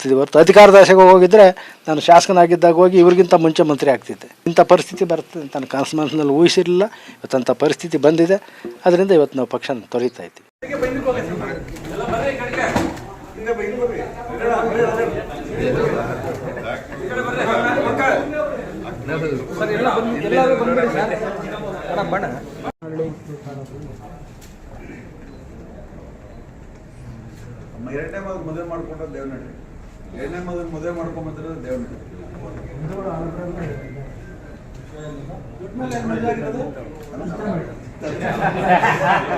ಹೋಗ್ತಿದ್ದೆ ಹೊರತು ಅಧಿಕಾರದ ಆಸೆಗೆ ಹೋಗಿದ್ರೆ ನಾನು ಶಾಸಕನಾಗಿದ್ದಾಗ ಹೋಗಿ ಇವ್ರಿಗಿಂತ ಮುಂಚೆ ಮಂತ್ರಿ ಆಗ್ತಿದ್ದೆ. ಇಂಥ ಪರಿಸ್ಥಿತಿ ಬರ್ತದೆ ತನ್ನ ನಾನು ಕನಸು ಮನಸ್ಸಿನಲ್ಲಿ ಊಹಿಸಿರಲಿಲ್ಲ ಇವತ್ತಂಥ ಪರಿಸ್ಥಿತಿ ಬಂದಿದೆ. ಅದರಿಂದ ಇವತ್ತು ನಾವು ಪಕ್ಷನ ತೊರೀತಾ ಇದ್ದೀವಿ. ಎರಡನೇ ಮದುವೆ ಮಾಡ್ಕೊಂಡ ದೇವನಹಳ್ಳಿ. ಎರಡನೇ ಮಗನ ಮದುವೆ ಮಾಡ್ಕೊಂಬಂದ್ರೆ ದೇವ್ರ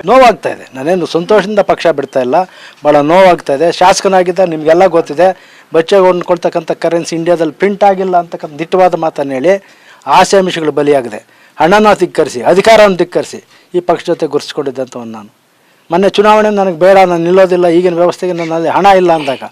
ನೋವಾಗ್ತಾ ಇದೆ. ನಾನೇನು ಸಂತೋಷದಿಂದ ಪಕ್ಷ ಬಿಡ್ತಾ ಇಲ್ಲ. ಭಾಳ ನೋವಾಗ್ತಾ ಇದೆ. ಶಾಸಕನಾಗಿದ್ದ ನಿಮಗೆಲ್ಲ ಗೊತ್ತಿದೆ. ಬಚ್ಚೆಗೆ ಕೊಡ್ತಕ್ಕಂಥ ಕರೆನ್ಸಿ ಇಂಡಿಯಾದಲ್ಲಿ ಪ್ರಿಂಟ್ ಆಗಿಲ್ಲ ಅಂತಕ್ಕಂಥ ದಿಟ್ಟವಾದ ಮಾತನ್ನು ಹೇಳಿ ಆಸೆ ಆಮಿಷಗಳು ಬಲಿಯಾಗಿದೆ. ಹಣನ ಧಿಕ್ಕರಿಸಿ, ಅಧಿಕಾರವನ್ನು ಧಿಕ್ಕರಿಸಿ ಈ ಪಕ್ಷ ಜೊತೆ ಗುರುತಿಸ್ಕೊಂಡಿದ್ದಂಥವನು ನಾನು. ಮೊನ್ನೆ ಚುನಾವಣೆ ನನಗೆ ಬೇಡ, ನಾನು ನಿಲ್ಲೋದಿಲ್ಲ, ಈಗಿನ ವ್ಯವಸ್ಥೆಗೆ ನನ್ನಲ್ಲಿ ಹಣ ಇಲ್ಲ ಅಂದಾಗ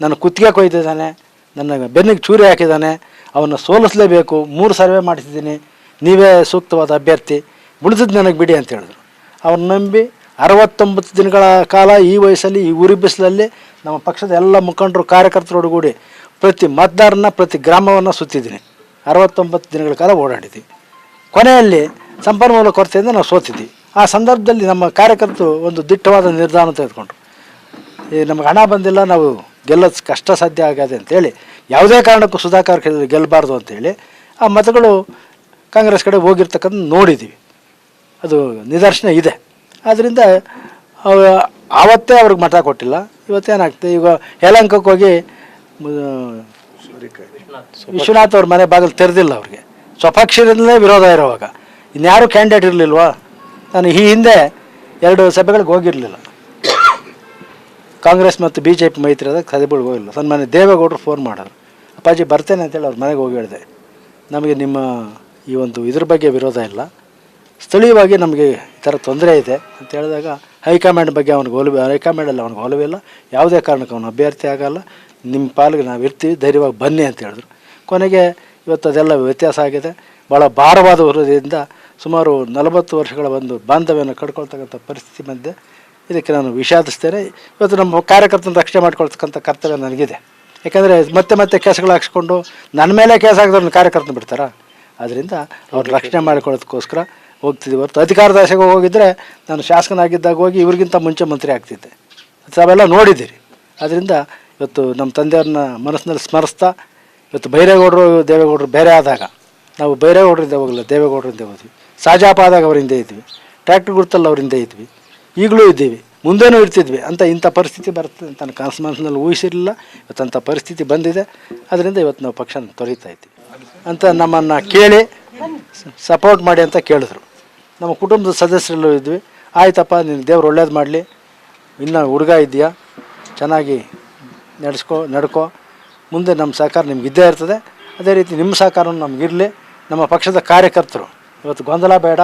ನನ್ನ ಕುತ್ತಿಗೆ ಕೊಯ್ದಿದ್ದಾನೆ, ನನ್ನ ಬೆನ್ನಿಗೆ ಚೂರಿ ಹಾಕಿದ್ದಾನೆ, ಅವನ್ನ ಸೋಲಿಸಲೇಬೇಕು, ಮೂರು ಸರ್ವೆ ಮಾಡಿಸಿದ್ದೀನಿ, ನೀವೇ ಸೂಕ್ತವಾದ ಅಭ್ಯರ್ಥಿ ಉಳಿದಿದ್ದು ನನಗೆ ಬಿಡಿ ಅಂತ ಹೇಳಿದ್ರು. ಅವ್ರು ನಂಬಿ ಅರವತ್ತೊಂಬತ್ತು ದಿನಗಳ ಕಾಲ ಈ ವಯಸ್ಸಲ್ಲಿ, ಈ ಉರಿ ಬಿಸಿಲಲ್ಲಿ ನಮ್ಮ ಪಕ್ಷದ ಎಲ್ಲ ಮುಖಂಡರು, ಕಾರ್ಯಕರ್ತರೊಡಗೂಡಿ ಪ್ರತಿ ಮತದಾರನ ಪ್ರತಿ ಗ್ರಾಮವನ್ನು ಸುತ್ತಿದ್ದೀನಿ. ಅರವತ್ತೊಂಬತ್ತು ದಿನಗಳ ಕಾಲ ಓಡಾಡಿದ್ದೀವಿ ಕೊನೆಯಲ್ಲಿ ಸಂಪನ್ಮೂಲ ಕೊರತೆಯಿಂದ ನಾವು ಸೋತಿದ್ವಿ. ಆ ಸಂದರ್ಭದಲ್ಲಿ ನಮ್ಮ ಕಾರ್ಯಕರ್ತರು ಒಂದು ದಿಟ್ಟವಾದ ನಿರ್ಧಾರ ತೆಗೆದುಕೊಂಡ್ರು. ಈ ನಮಗೆ ಹಣ ಬಂದಿಲ್ಲ, ನಾವು ಗೆಲ್ಲೋದು ಕಷ್ಟ ಸಾಧ್ಯ ಆಗದೆ ಅಂತೇಳಿ ಯಾವುದೇ ಕಾರಣಕ್ಕೂ ಸುಧಾಕರ್ ಗೆಲ್- ಗೆಲ್ಲಬಾರ್ದು ಅಂತೇಳಿ ಆ ಮತಗಳು ಕಾಂಗ್ರೆಸ್ ಕಡೆ ಹೋಗಿರ್ತಕ್ಕಂಥ ನೋಡಿದ್ದೀವಿ ಅದು ನಿದರ್ಶನ ಇದೆ. ಆದ್ದರಿಂದ ಆವತ್ತೇ ಅವ್ರಿಗೆ ಮತ ಕೊಟ್ಟಿಲ್ಲ. ಇವತ್ತೇನಾಗ್ತದೆ ಈಗ ಯಲಂಕಕ್ಕೆ ಹೋಗಿ ವಿಶ್ವನಾಥ್ ಅವ್ರ ಮನೆ ಬಾಗಿಲು ತೆರೆದಿಲ್ಲ ಅವ್ರಿಗೆ. ಸ್ವಪಕ್ಷದಿಂದಲೇ ವಿರೋಧ ಇರೋವಾಗ. ಇನ್ಯಾರು ಕ್ಯಾಂಡಿಡೇಟ್ ಇರಲಿಲ್ವಾ? ನಾನು ಈ ಹಿಂದೆ ಎರಡು ಸಭೆಗಳಿಗೆ ಹೋಗಿರಲಿಲ್ಲ. ಕಾಂಗ್ರೆಸ್ ಮತ್ತು ಬಿ ಜೆ ಪಿ ಮೈತ್ರಿ ಅದಕ್ಕೆ ಸಭೆಗಳಿಗೆ ಹೋಗಿಲ್ಲ ಸನ್ಮಾನ್ಯ ದೇವೇಗೌಡರು ಫೋನ್ ಮಾಡೋರು ಅಪ್ಪಾಜಿ ಬರ್ತೇನೆ ಅಂತೇಳಿ ಅವ್ರ ಮನೆಗೆ ಹೋಗಿ ಹೇಳಿದೆ. ನಮಗೆ ನಿಮ್ಮ ಈ ಒಂದು ಇದ್ರ ಬಗ್ಗೆ ವಿರೋಧ ಇಲ್ಲ. ಸ್ಥಳೀಯವಾಗಿ ನಮಗೆ ಈ ಥರ ತೊಂದರೆ ಇದೆ ಅಂತ ಹೇಳಿದಾಗ ಹೈಕಮಾಂಡ್ ಬಗ್ಗೆ ಅವ್ನಿಗೆ ಒಲವು ಹೈಕಮಾಂಡಲ್ಲಿ ಅವ್ನಿಗೆ ಒಲವಿಲ್ಲ ಯಾವುದೇ ಕಾರಣಕ್ಕೆ ಅವನು ಅಭ್ಯರ್ಥಿ ಆಗಲ್ಲ. ನಿಮ್ಮ ಪಾಲಿಗೆ ನಾವು ಇರ್ತೀವಿ, ಧೈರ್ಯವಾಗಿ ಬನ್ನಿ ಅಂತ ಹೇಳಿದ್ರು. ಕೊನೆಗೆ ಇವತ್ತು ಅದೆಲ್ಲ ವ್ಯತ್ಯಾಸ ಆಗಿದೆ. ಭಾಳ ಭಾರವಾದ ಹೃದಯದಿಂದ ಸುಮಾರು ನಲವತ್ತು ವರ್ಷಗಳ ಒಂದು ಬಾಂಧವ್ಯನ ಕಡ್ಕೊಳ್ತಕ್ಕಂಥ ಪರಿಸ್ಥಿತಿ ಬಂದಿದೆ. ಇದಕ್ಕೆ ನಾನು ವಿಷಾದಿಸ್ತೇನೆ ಇವತ್ತು ನಮ್ಮ ಕಾರ್ಯಕರ್ತನ ರಕ್ಷಣೆ ಮಾಡ್ಕೊಳ್ತಕ್ಕಂಥ ಕರ್ತವ್ಯ ನನಗಿದೆ. ಯಾಕಂದರೆ ಮತ್ತೆ ಮತ್ತೆ ಕೇಸ್ಗಳು ಹಾಕ್ಸ್ಕೊಂಡು ನನ್ನ ಮೇಲೆ ಕೇಸ್ ಹಾಕಿದ್ರೆ ಕಾರ್ಯಕರ್ತನ ಬಿಡ್ತಾರ? ಅದರಿಂದ ಅವ್ರು ರಕ್ಷಣೆ ಮಾಡಿಕೊಳ್ಳೋದಕ್ಕೋಸ್ಕರ ಹೋಗ್ತಿದ್ವಿ. ಹೊರತು ಅಧಿಕಾರದ ಆಸೆಗೆ ಹೋಗಿದ್ರೆ ನಾನು ಶಾಸಕನಾಗಿದ್ದಾಗ ಹೋಗಿ ಇವ್ರಿಗಿಂತ ಮುಂಚೆ ಮಂತ್ರಿ ಆಗ್ತಿದ್ದೆ. ತಾವೆಲ್ಲ ನೋಡಿದ್ದೀರಿ. ಅದರಿಂದ ಇವತ್ತು ನಮ್ಮ ತಂದೆಯವ್ರನ್ನ ಮನಸ್ಸಿನಲ್ಲಿ ಸ್ಮರಿಸ್ತಾ ಇವತ್ತು ಬೈರೇಗೌಡರು ದೇವೇಗೌಡರು ಬೇರೆ ಆದಾಗ ನಾವು ಬೈರೇಗೌಡರಿಂದ ಹೋಗಲ್ಲ ದೇವೇಗೌಡರಿಂದ ಹೋದ್ವಿ. ಸಾಜಾಪ ಆದಾಗ ಅವರಿಂದ ಇದ್ವಿ. ಟ್ರ್ಯಾಕ್ಟರ್ ಗುರುತಲ್ಲಿ ಅವರಿಂದ ಇದ್ವಿ. ಈಗಲೂ ಇದ್ದೀವಿ. ಮುಂದೆನೂ ಇರ್ತಿದ್ವಿ. ಅಂತ ಇಂಥ ಪರಿಸ್ಥಿತಿ ಬರ್ತದೆ ತನ್ನ ನಾನು ಕನಸು ಮನಸ್ಸಿನಲ್ಲಿ ಊಹಿಸಿರಲಿಲ್ಲ. ಇವತ್ತಂಥ ಪರಿಸ್ಥಿತಿ ಬಂದಿದೆ. ಅದರಿಂದ ಇವತ್ತು ನಾವು ಪಕ್ಷನ ತೊರೀತಾ ಇದ್ದೀವಿ. ಅಂತ ನಮ್ಮನ್ನು ಕೇಳಿ ಸಪೋರ್ಟ್ ಮಾಡಿ ಅಂತ ಕೇಳಿದ್ರು. ನಮ್ಮ ಕುಟುಂಬದ ಸದಸ್ಯರೆಲ್ಲೂ ಇದ್ವಿ. ಆಯ್ತಪ್ಪ ನಿನ್ನ ದೇವ್ರು ಒಳ್ಳೇದು ಮಾಡಲಿ. ಇನ್ನು ಹುಡುಗ ಇದೆಯಾ ಚೆನ್ನಾಗಿ ನಡೆಸ್ಕೊ, ನಡ್ಕೋ. ಮುಂದೆ ನಮ್ಮ ಸಹಕಾರ ನಿಮ್ಗೆ ಇದ್ದೇ ಇರ್ತದೆ. ಅದೇ ರೀತಿ ನಿಮ್ಮ ಸಹಕಾರನೂ ನಮಗಿರಲಿ ನಮ್ಮ ಪಕ್ಷದ ಕಾರ್ಯಕರ್ತರು. ಇವತ್ತು ಗೊಂದಲ ಬೇಡ.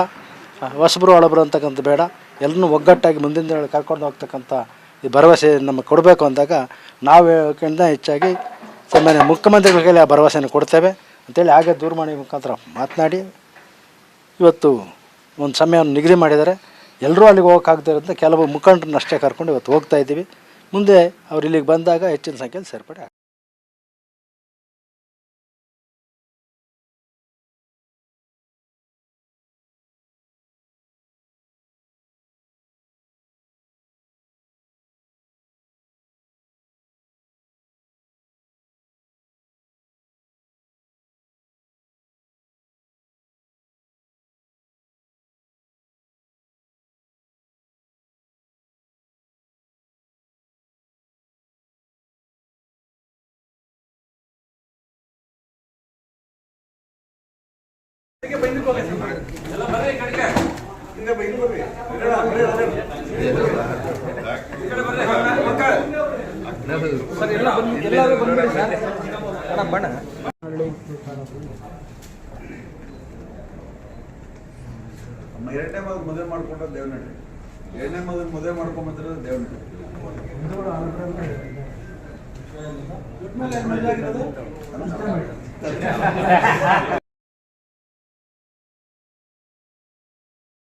ಹೊಸಬರು ಒಳಬರು ಅಂತಕ್ಕಂಥ ಬೇಡ. ಎಲ್ಲರನ್ನೂ ಒಗ್ಗಟ್ಟಾಗಿ ಮುಂದಿನ ದಿನಗಳು ಕರ್ಕೊಂಡು ಹೋಗ್ತಕ್ಕಂಥ ಈ ಭರವಸೆ ನಮಗೆ ಕೊಡಬೇಕು ಅಂದಾಗ ನಾವು ಹೇಳೋಕ್ಕಿಂತ ಹೆಚ್ಚಾಗಿ ಸಾಮಾನ್ಯ ಮುಖ್ಯಮಂತ್ರಿಗಳ ಕೈಲಿ ಆ ಭರವಸೆಯನ್ನು ಕೊಡ್ತೇವೆ ಅಂತೇಳಿ ಹಾಗೆ ದೂರವಾಣಿ ಮುಖಾಂತರ ಮಾತನಾಡಿ ಇವತ್ತು ಒಂದು ಸಮಯವನ್ನು ನಿಗದಿ ಮಾಡಿದ್ದಾರೆ. ಎಲ್ಲರೂ ಅಲ್ಲಿಗೆ ಹೋಗೋಕ್ಕಾಗದಿರೋದ್ರಿಂದ ಕೆಲವು ಮುಖಂಡರನ್ನ ಅಷ್ಟೇ ಕರ್ಕೊಂಡು ಇವತ್ತು ಹೋಗ್ತಾ ಇದ್ದೀವಿ. ಮುಂದೆ ಅವ್ರು ಇಲ್ಲಿಗೆ ಬಂದಾಗ ಹೆಚ್ಚಿನ ಸಂಖ್ಯೆಯಲ್ಲಿ ಸೇರ್ಪಡೆ ನಮ್ಮ ಎರಡನೇ ಮಗ ಮದುವೆ ಮಾಡ್ಕೊಂಡ ದೇವನಹಳ್ಳಿ. ಎರಡನೇ ಮಗನ ಮದುವೆ ಮಾಡ್ಕೊಂಬಂದ್ರೆ ದೇವನಹಳ್ಳಿ.